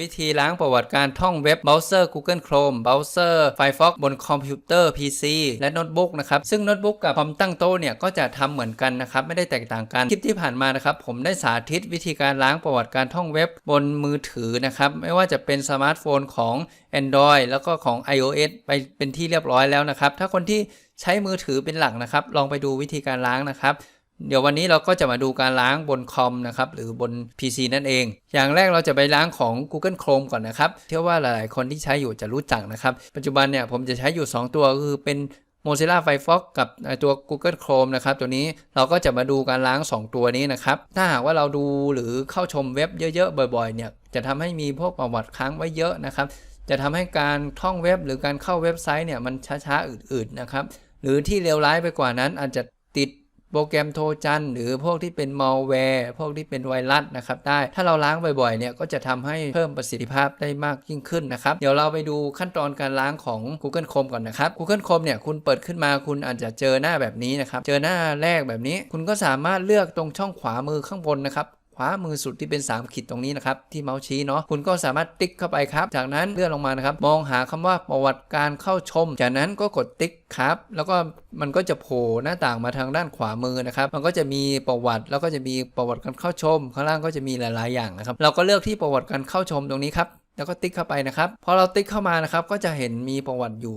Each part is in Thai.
วิธีล้างประวัติการท่องเว็บเบราว์เซอร์ Google Chrome เบราว์เซอร์ Firefox บนคอมพิวเตอร์ PC และโน้ตบุ๊กนะครับ ซึ่งโน้ตบุ๊กกับคอมตั้งโต๊ะเนี่ย ก็จะทำเหมือนกันนะครับ ไม่ได้แตกต่างกัน คลิปที่ผ่านมานะครับ ผมได้สาธิตวิธีการล้างประวัติการท่องเว็บบนมือถือนะครับ ไม่ว่าจะเป็นสมาร์ทโฟนของ Android แล้วก็ของ iOS ไปเป็นที่เรียบร้อยแล้วนะครับ ถ้าคนที่ใช้มือถือเป็นหลักนะครับ ลองไปดูวิธีการล้างนะครับ เดี๋ยววันนี้เราก็จะมาดูการล้างบนคอมนะครับหรือบน PC นั่นเอง อย่างแรกเราจะไปล้างของ Google Chrome ก่อนนะครับเชื่อว่าหลายๆ คนที่ใช้อยู่จะรู้จักนะครับ ปัจจุบันเนี่ยผมจะใช้อยู่ 2 ตัวคือเป็น Mozilla Firefox กับตัว Google Chrome นะครับ ตัวนี้เราก็จะมาดูการล้าง 2 ตัวนี้นะครับ ถ้าหากว่าเราดูหรือเข้าชมเว็บเยอะๆ บ่อยๆ เนี่ยจะทำให้มีพวกประวัติค้างไว้เยอะนะครับ จะทำให้การท่องเว็บหรือการเข้าเว็บไซต์เนี่ยมันช้าๆ อืดๆ นะครับ หรือที่เลวร้ายไปกว่านั้นอาจจะติด โปรแกรมโทรจันหรือพวกที่เป็นมัลแวร์พวกที่เป็นไวรัสนะครับได้ถ้าเราล้างบ่อยๆเนี่ยก็จะทำให้เพิ่มประสิทธิภาพได้มากยิ่งขึ้นนะครับ เดี๋ยวเราไปดูขั้นตอนการล้างของ Google Chrome ก่อนนะครับ Google Chrome เนี่ยคุณเปิดขึ้นมาคุณอาจจะเจอหน้าแบบนี้นะครับ เจอหน้าแรกแบบนี้ คุณก็สามารถเลือกตรงช่องขวามือข้างบนนะครับ ขวามือสุดที่เป็น 3 ขีดตรงนี้นะครับที่เมาส์ชี้เนาะคุณก็สามารถติ๊กเข้าไปครับ จากนั้นเลื่อนลงมานะครับมองหาคำว่าประวัติการเข้าชม จากนั้นก็กดติ๊กครับ แล้วก็มันก็จะโผล่หน้าต่างมาทางด้านขวามือนะครับ มันก็จะมีประวัติแล้วก็จะมีประวัติการเข้าชม ข้างล่างก็จะมีหลาย ๆ อย่างนะครับ เราก็เลือกที่ประวัติการเข้าชมตรงนี้ครับแล้วก็ติ๊กเข้าไปนะครับ พอเราติ๊กเข้ามานะครับ ก็จะเห็นมีประวัติอยู่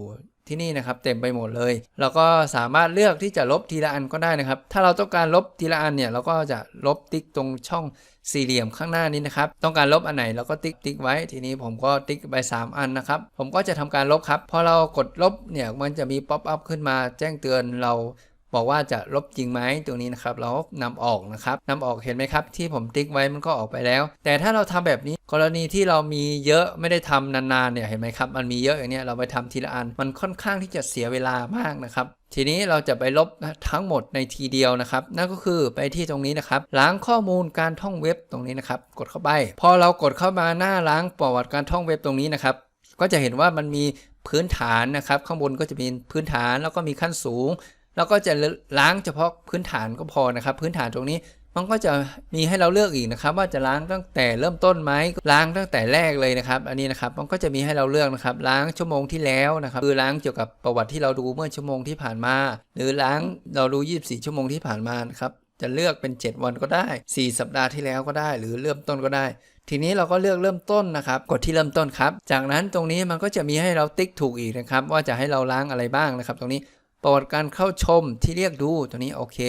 ที่นี่นะครับเต็มไปหมดเลย เราก็สามารถเลือกที่จะลบทีละอันก็ได้นะครับ ถ้าเราต้องการลบทีละอันเนี่ยเราก็จะลบติ๊กตรงช่องสี่เหลี่ยมข้างหน้านี้นะครับ ต้องการลบอันไหนเราก็ติ๊กติ๊กไว้ ทีนี้ผมก็ติ๊กไป 3 อันนะครับ ผมก็จะทำการลบครับ พอเรากดลบเนี่ยมันจะมีป๊อปอัพขึ้นมาแจ้งเตือนเรา บอกว่าจะลบจริงไหมตรงนี้นะครับ เรานำออกนะครับนำออกเห็นไหมครับ ที่ผมติ๊กไว้มันก็ออกไปแล้ว แต่ถ้าเราทำแบบนี้กรณีที่เรามีเยอะไม่ได้ทำนานๆเนี่ยเห็นไหมครับ มันมีเยอะอย่างเนี้ยเราไปทำทีละอัน มันค่อนข้างที่จะเสียเวลามากนะครับทีนี้เราจะไปลบทั้งหมดในทีเดียวนะครับ นั่นก็คือไปที่ตรงนี้นะครับ ล้างข้อมูลการท่องเว็บตรงนี้นะครับ กดเข้าไป พอเรากดเข้ามาหน้าล้างประวัติการท่องเว็บตรงนี้นะครับ ก็จะเห็นว่ามันมีพื้นฐานนะครับ ข้างบนก็จะมีพื้นฐานแล้วก็มีขั้นสูง แล้วก็จะล้างเฉพาะพื้นฐานก็พอนะครับ พื้นฐานตรงนี้มันก็จะมีให้เราเลือกอีกนะครับ ว่าจะล้างตั้งแต่เริ่มต้นไหมล้างตั้งแต่แรกเลยนะครับ อันนี้นะครับมันก็จะมีให้เราเลือกนะครับ ล้างชั่วโมงที่แล้วนะครับคือล้างเกี่ยวกับประวัติที่เราดูเมื่อชั่วโมงที่ผ่านมา หรือล้างเราดู 24 ชั่วโมงที่ผ่านมานะครับจะเลือกเป็น 7 วันก็ได้ 4 สัปดาห์ที่แล้วก็ได้ หรือเริ่มต้นก็ได้ ทีนี้เราก็เลือกเริ่มต้นนะครับ กดที่เริ่มต้นครับ จากนั้นตรงนี้มันก็จะมีให้เราติ๊กถูกอีกนะครับ ว่าจะให้เราล้างอะไรบ้างนะครับ ตรงนี้ ประวัติการเข้าชมที่เรียกดูตรงนี้โอเค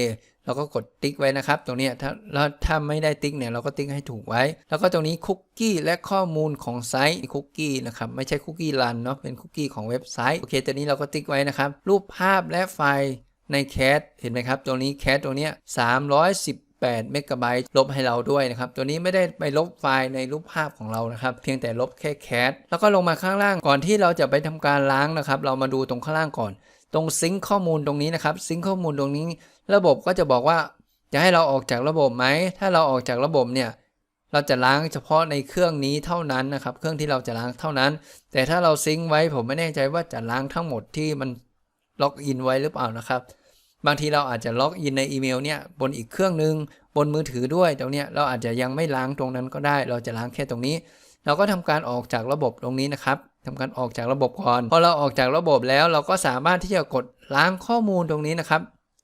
เราก็กดติ๊กไว้นะครับ ตรงนี้ถ้าเราถ้าไม่ได้ติ๊กเนี่ยเราก็ติ๊กให้ถูกไว้ แล้วก็ตรงนี้คุกกี้และข้อมูลของไซต์คุกกี้นะครับไม่ใช่คุกกี้รันเนาะเป็นคุกกี้ของเว็บไซต์โอเคตัวนี้เราก็ติ๊กไว้นะครับ รูปภาพและไฟล์ในแคสเห็นไหมครับตรงนี้แคสตัวเนี้ย310 8เมกะไบต์ลบให้เราด้วยนะครับ ตัวนี้ไม่ได้ไปลบไฟล์ในรูปภาพของเรานะครับ เพียงแต่ลบแค่แคสแล้วก็ลงมาข้างล่างก่อนที่เราจะไปทำการล้างนะครับ เรามาดูตรงข้างล่างก่อน ตรงซิงค์ข้อมูลตรงนี้นะครับซิงค์ข้อมูลตรงนี้ ระบบก็จะบอกว่าจะให้เราออกจากระบบไหม ถ้าเราออกจากระบบเนี่ย เราจะล้างเฉพาะในเครื่องนี้เท่านั้นนะครับ เครื่องที่เราจะล้างเท่านั้น แต่ถ้าเราซิงค์ไว้ผมไม่แน่ใจว่าจะล้างทั้งหมดที่มันล็อกอินไว้หรือเปล่านะครับ บางทีเราอาจจะล็อกอินในอีเมลเนี่ยบนอีกเครื่องหนึ่งบนมือถือด้วยตรงเนี้ยเราอาจจะยังไม่ล้างตรงนั้นก็ได้ เราจะล้างแค่ตรงนี้ เราก็ทำการออกจากระบบตรงนี้นะครับ ทำการออกจากระบบก่อน พอเราออกจากระบบแล้วเราก็สามารถที่จะกดล้างข้อมูลตรงนี้นะครับ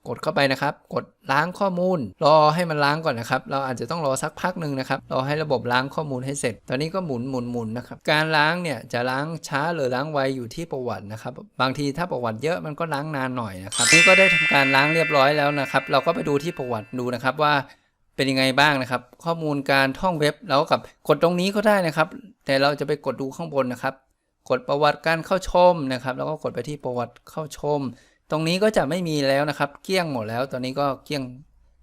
กดเข้าไปนะครับ กดล้างข้อมูล รอให้มันล้างก่อนนะครับ เราอาจจะต้องรอสักพักหนึ่งนะครับ รอให้ระบบล้างข้อมูลให้เสร็จ ตอนนี้ก็หมุนหมุนหมุนนะครับ การล้างเนี่ยจะล้างช้าหรือล้างไวอยู่ที่ประวัตินะครับ บางทีถ้าประวัติเยอะมันก็ล้างนานหน่อยนะครับ นี่ก็ได้ทำการล้างเรียบร้อยแล้วนะครับ เราก็ไปดูที่ประวัติดูนะครับว่าเป็นยังไงบ้างนะครับ ข้อมูลการท่องเว็บแล้วกับกดตรงนี้ก็ได้นะครับ แต่เราจะไปกดดูข้างบนนะครับ กดประวัติการเข้าชมนะครับ แล้วก็กดไปที่ประวัติเข้าชม ตรงนี้ก็จะไม่มีแล้วนะครับ เกลี้ยงหมดแล้ว ตอนนี้ก็เกลี้ยง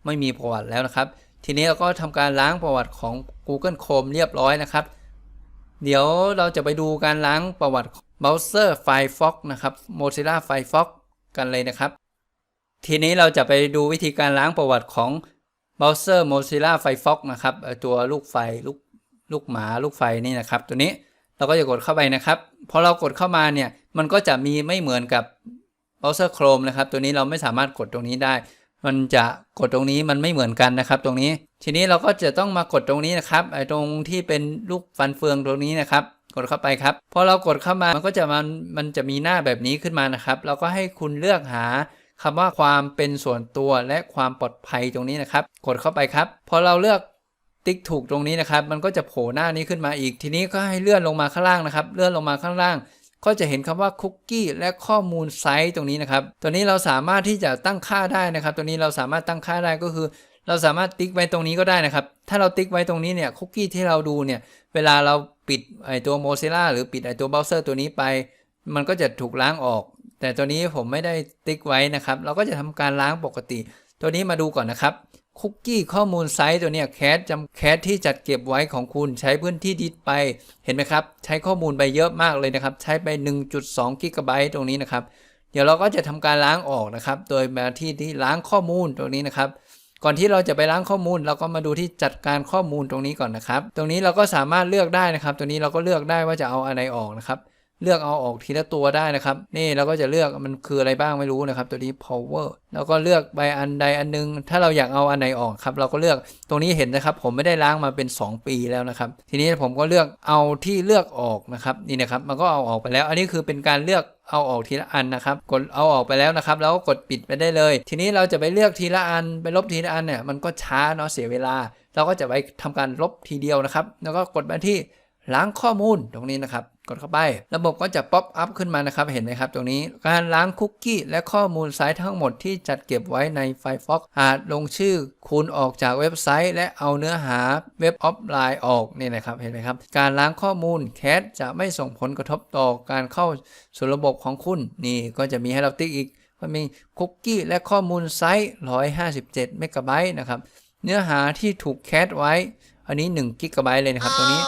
ไม่มีประวัติแล้วนะครับ ทีนี้เราก็ทำการล้างประวัติของ Google Chrome เรียบร้อยนะครับ เดี๋ยวเราจะไปดูการล้างประวัติเบราว์เซอร์ Firefox นะครับ Mozilla Firefox กันเลยนะครับ ทีนี้เราจะไปดูวิธีการล้างประวัติของเบราว์เซอร์ Mozilla Firefox นะครับตัวลูกไฟลูกลูกหมาลูกไฟนี่นะครับ ตัวนี้ เราก็จะกดเข้าไปนะครับพอเรากดเข้ามาเนี่ยมันก็จะมีไม่เหมือนกับเบราว์เซอร์ Chrome นะครับ ตัวนี้เราไม่สามารถกดตรงนี้ได้ มันจะกดตรงนี้มันไม่เหมือนกันนะครับ ตรงนี้ ทีนี้เราก็จะต้องมากดตรงนี้นะครับไอ้ตรงที่เป็นลูกฟันเฟืองตรงนี้นะครับ กดเข้าไปครับพอเรากดเข้ามามันก็จะมันมันจะมีหน้าแบบนี้ขึ้นมานะครับเราก็ให้คุณเลือกหาคำว่าความเป็นส่วนตัวและความปลอดภัยตรงนี้นะครับ กดเข้าไปครับ พอเราเลือก ติ๊กถูกตรงนี้นะครับ มันก็จะโผล่หน้านี้ขึ้นมาอีก ทีนี้ก็ให้เลื่อนลงมาข้างล่างนะครับ เลื่อนลงมาข้างล่าง ก็จะเห็นคำว่าคุกกี้และข้อมูลไซต์ตรงนี้นะครับ ตัวนี้เราสามารถที่จะตั้งค่าได้นะครับ ตัวนี้เราสามารถตั้งค่าได้ก็คือ เราสามารถติ๊กไว้ตรงนี้ก็ได้นะครับ ถ้าเราติ๊กไว้ตรงนี้เนี่ยคุกกี้ที่เราดูเนี่ย เวลาเราปิดไอตัว Mozilla หรือปิดไอตัวเบราว์เซอร์ตัวนี้ไป มันก็จะถูกล้างออก แต่ตัวนี้ผมไม่ได้ติ๊กไว้นะครับ เราก็จะทำการล้างปกติ ตัวนี้มาดูก่อนนะครับ คุกกี้ข้อมูลไซต์ตัวเนี้ยแคสจำแคสที่จัดเก็บไว้ของคุณใช้พื้นที่ดิสไป เห็นไหมครับ ใช้ข้อมูลไปเยอะมากเลยนะครับ ใช้ไป 1.2กิกะไบต์ตรงนี้นะครับ เดี๋ยวเราก็จะทำการล้างออกนะครับ โดยมาที่ที่ล้างข้อมูลตรงนี้นะครับ ก่อนที่เราจะไปล้างข้อมูล เราก็มาดูที่จัดการข้อมูลตรงนี้ก่อนนะครับ ตรงนี้เราก็สามารถเลือกได้นะครับ ตัวนี้เราก็เลือกได้ว่าจะเอาอะไรออกนะครับ เลือกเอาออกทีละตัวได้นะครับ นี่เราก็จะเลือกมันคืออะไรบ้างไม่รู้นะครับ ตัวนี้ power แล้วก็เลือกไปอันใดอันหนึง ถ้าเราอยากเอาอันไหนออกครับ เราก็เลือกตรงนี้เห็นนะครับ ผมไม่ได้ล้างมาเป็น 2 ปีแล้วนะครับ ทีนี้ผมก็เลือกเอาที่เลือกออกนะครับนี่นะครับ มันก็เอาออกไปแล้ว อันนี้คือเป็นการเลือกเอาออกทีละอันนะครับ กดเอาออกไปแล้วนะครับ แล้วก็กดปิดไปได้เลย ทีนี้เราจะไปเลือกทีละอันไปลบทีละอันเนี่ยมันก็ช้าเนาะเสียเวลา เราก็จะไปทำการลบทีเดียวนะครับ แล้วก็กดมาที่ ล้างข้อมูลตรงนี้นะครับ กดเข้าไป ระบบก็จะป๊อปอัพขึ้นมานะครับเห็นไหมครับ ตรงนี้การล้างคุกกี้และข้อมูลไซต์ทั้งหมดที่จัดเก็บไว้ใน Firefox อาจลงชื่อคุณออกจากเว็บไซต์ และเอาเนื้อหาเว็บออฟไลน์ออกนี่นะครับเห็นไหมครับ การล้างข้อมูลแคสจะไม่ส่งผลกระทบต่อการเข้าสู่ระบบของคุณ นี่ก็จะมีให้เราติ๊กอีกว่ามีคุกกี้และข้อมูลไซต์157เมกะไบต์นะครับเนื้อหาที่ถูกแคสไว้ อันนี้1กิกะไบต์เลยนะครับตรงนี้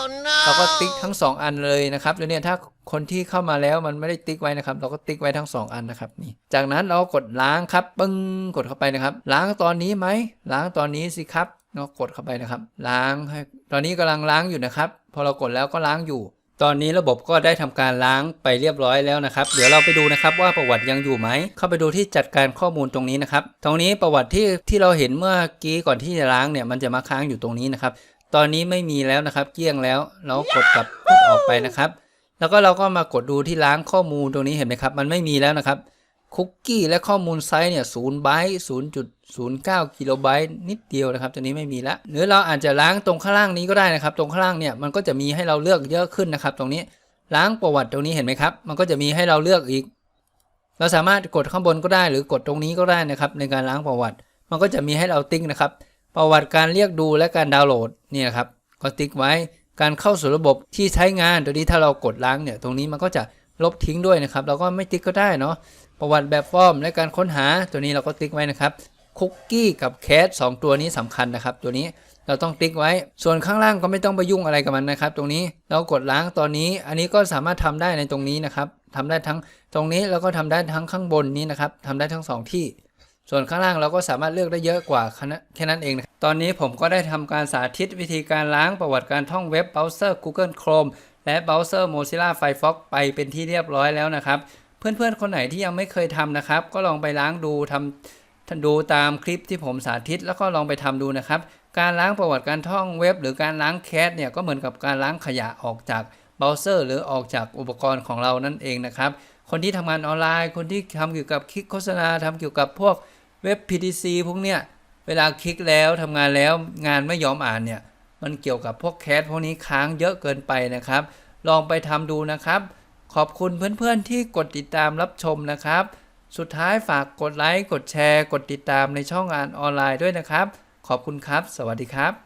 เราก็ติ๊กทั้ง 2 อันเลยนะครับแล้วเนี่ยถ้าคนที่เข้ามาแล้วมันไม่ได้ติ๊กไว้นะครับ เราก็ติ๊กไว้ทั้ง 2 อันนะครับนี่จากนั้นเรากดล้างครับปึ้งกดเข้าไปนะครับ ล้างตอนนี้ไหมล้างตอนนี้สิครับเรากดเข้าไปนะครับ ล้างให้ตอนนี้กำลังล้างอยู่นะครับ พอเรากดแล้วก็ล้างอยู่ ตอนนี้ระบบก็ได้ทำการล้างไปเรียบร้อยแล้วนะครับ เดี๋ยวเราไปดูนะครับว่าประวัติยังอยู่ไหม เข้าไปดูที่จัดการข้อมูลตรงนี้นะครับ ตรงนี้ประวัติที่ที่เราเห็นเมื่อกี้ก่อนที่จะล้างเนี่ยมันจะมาค้างอยู่ตรงนี้นะครับ ตอนนี้ไม่มีแล้วนะครับ เกลี้ยงแล้ว เรากดกลับกดออกไปนะครับ แล้วก็เราก็มากดดูที่ล้างข้อมูลตรงนี้เห็นไหมครับ มันไม่มีแล้วนะครับคุกกี้และข้อมูลไซส์เนี่ยศูนย์ไบต์ศูนย์จุดศูนย์เก้ากิโลไบต์นิดเดียวนะครับ ตัวนี้ไม่มีแล้วหรือเราอาจจะล้างตรงข้างล่างนี้ก็ได้นะครับ ตรงข้างล่างเนี่ยมันก็จะมีให้เราเลือกเยอะขึ้นนะครับ ตรงนี้ล้างประวัติตรงนี้เห็นไหมครับ มันก็จะมีให้เราเลือกอีก เราสามารถกดข้างบนก็ได้ หรือกดตรงนี้ก็ได้นะครับ ในการล้างประวัติ มันก็จะมีให้เราติ๊กนะครับ ประวัติการเรียกดูและการดาวน์โหลดเนี่ยครับก็ติ๊กไว้การเข้าสู่ระบบที่ใช้งานตัวนี้ถ้าเรากดล้างเนี่ยตรงนี้มันก็จะลบทิ้งด้วยนะครับเราก็ไม่ติ๊กก็ได้เนาะประวัติแบบฟอร์มและการค้นหาตัวนี้เราก็ติ๊กไว้นะครับคุกกี้กับแคสสองตัวนี้สำคัญนะครับ ตัวนี้เราต้องติ๊กไว้ ส่วนข้างล่างก็ไม่ต้องไปยุ่งอะไรกับมันนะครับ ตรงนี้เรากดล้างตอนนี้ อันนี้ก็สามารถทำได้ในตรงนี้นะครับทำได้ทั้งตรงนี้แล้วก็ทำได้ทั้งข้างบนนี้นะครับทำได้ทั้งสองที่ ส่วนข้างล่างเราก็สามารถเลือกได้เยอะกว่าแค่นั้นเองนะตอนนี้ผมก็ได้ทำการสาธิตวิธีการล้างประวัติการท่องเว็บเบราว์เซอร์ Google Chrome และเบราว์เซอร์ Mozilla Firefox ไปเป็นที่เรียบร้อยแล้วนะครับ เพื่อนๆ คนไหนที่ยังไม่เคยทำนะครับ ก็ลองไปล้างดูทำดูตามคลิปที่ผมสาธิต แล้วก็ลองไปทำดูนะครับ การล้างประวัติการท่องเว็บ หรือการล้างแคสเนี่ยก็เหมือนกับการล้างขยะออกจากเบราว์เซอร์ หรือออกจากอุปกรณ์ของเรานั่นเองนะครับ คนที่ทำงานออนไลน์ คนที่ทำเกี่ยวกับคลิกโฆษณาทำเกี่ยวกับพวก เว็บ PTC พวกเนี้ยเวลาคลิกแล้วทำงานแล้วงานไม่ยอมอ่านเนี่ยมันเกี่ยวกับพวกแคสพวกนี้ค้างเยอะเกินไปนะครับ ลองไปทำดูนะครับ ขอบคุณเพื่อนๆที่กดติดตามรับชมนะครับ สุดท้ายฝากกดไลค์กดแชร์ กดติดตามในช่องงานออนไลน์ด้วยนะครับ ขอบคุณครับ สวัสดีครับ